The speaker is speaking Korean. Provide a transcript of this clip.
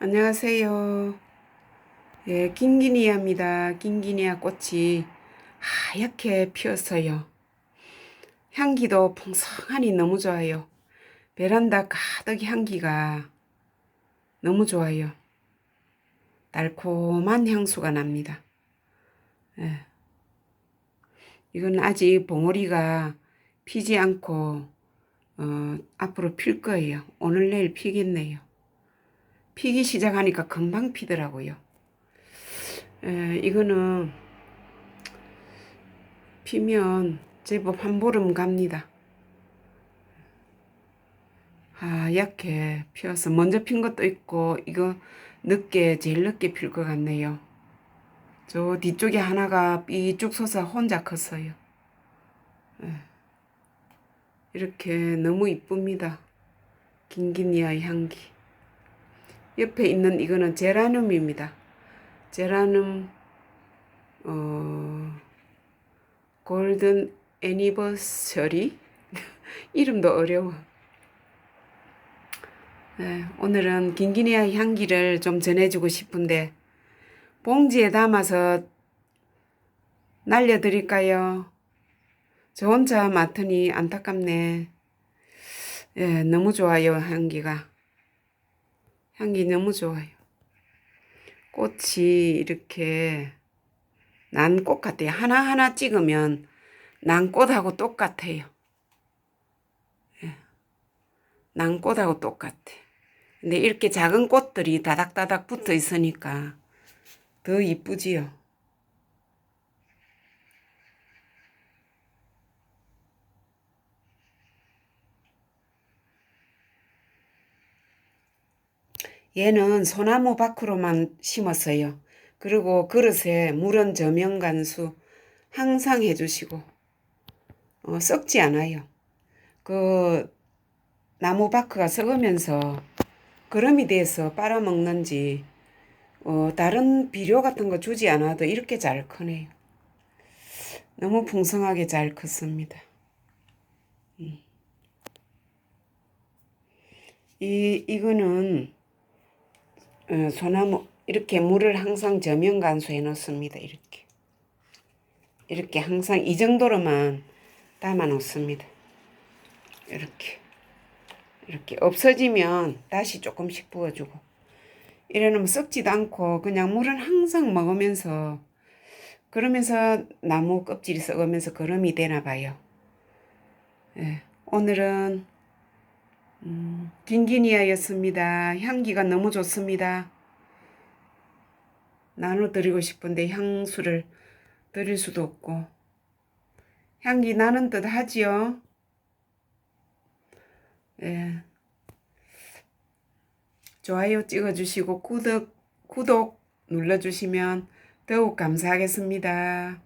안녕하세요. 예, 긴기니아입니다. 긴기니아 꽃이 하얗게 피었어요. 향기도 풍성하니 너무 좋아요. 베란다 가득 향기가 너무 좋아요. 달콤한 향수가 납니다. 예. 이건 아직 봉오리가 피지 않고 어, 앞으로 필 거예요. 오늘 내일 피겠네요. 피기 시작하니까 금방 피더라고요. 에, 이거는 피면 제법 한 보름 갑니다. 하얗게 피어서 먼저 핀 것도 있고 이거 늦게 제일 늦게 필 것 같네요. 저 뒤쪽에 하나가 삐쭉 서서 혼자 컸어요. 에, 이렇게 너무 이쁩니다. 긴기니아의 향기. 옆에 있는 이거는 제라늄입니다. 제라늄 어 골든 애니버서리 이름도 어려워. 네, 오늘은 긴기니아 향기를 좀 전해주고 싶은데 봉지에 담아서 날려드릴까요? 저 혼자 맡으니 안타깝네. 예, 너무 좋아요, 향기가. 향기 너무 좋아요. 꽃이 이렇게 난 꽃 같아요. 하나하나 찍으면 난 꽃하고 똑같아요. 예. 난 꽃하고 똑같아. 근데 이렇게 작은 꽃들이 다닥다닥 붙어 있으니까 더 이쁘지요. 얘는 소나무 밖으로만 심었어요. 그리고 그릇에 물은 저명간수 항상 해주시고 어, 썩지 않아요. 그 나무 바크가 썩으면서 거름이 돼서 빨아먹는지 어, 다른 비료 같은 거 주지 않아도 이렇게 잘 크네요. 너무 풍성하게 잘 컸습니다. 음. 이 이거는 어, 소나무 이렇게 물을 항상 저면 간수해 놓습니다. 이렇게 이렇게 항상 이 정도로만 담아 놓습니다. 이렇게 이렇게 없어지면 다시 조금씩 부어주고 이래놓으면 썩지도 않고 그냥 물은 항상 먹으면서 그러면서 나무 껍질이 썩으면서 거름이 되나 봐요. 예, 오늘은 음, 긴기니아였습니다. 향기가 너무 좋습니다. 나눠드리고 싶은데 향수를 드릴 수도 없고 향기 나는 듯 하지요. 예. 좋아요 찍어주시고 구독, 구독 눌러주시면 더욱 감사하겠습니다.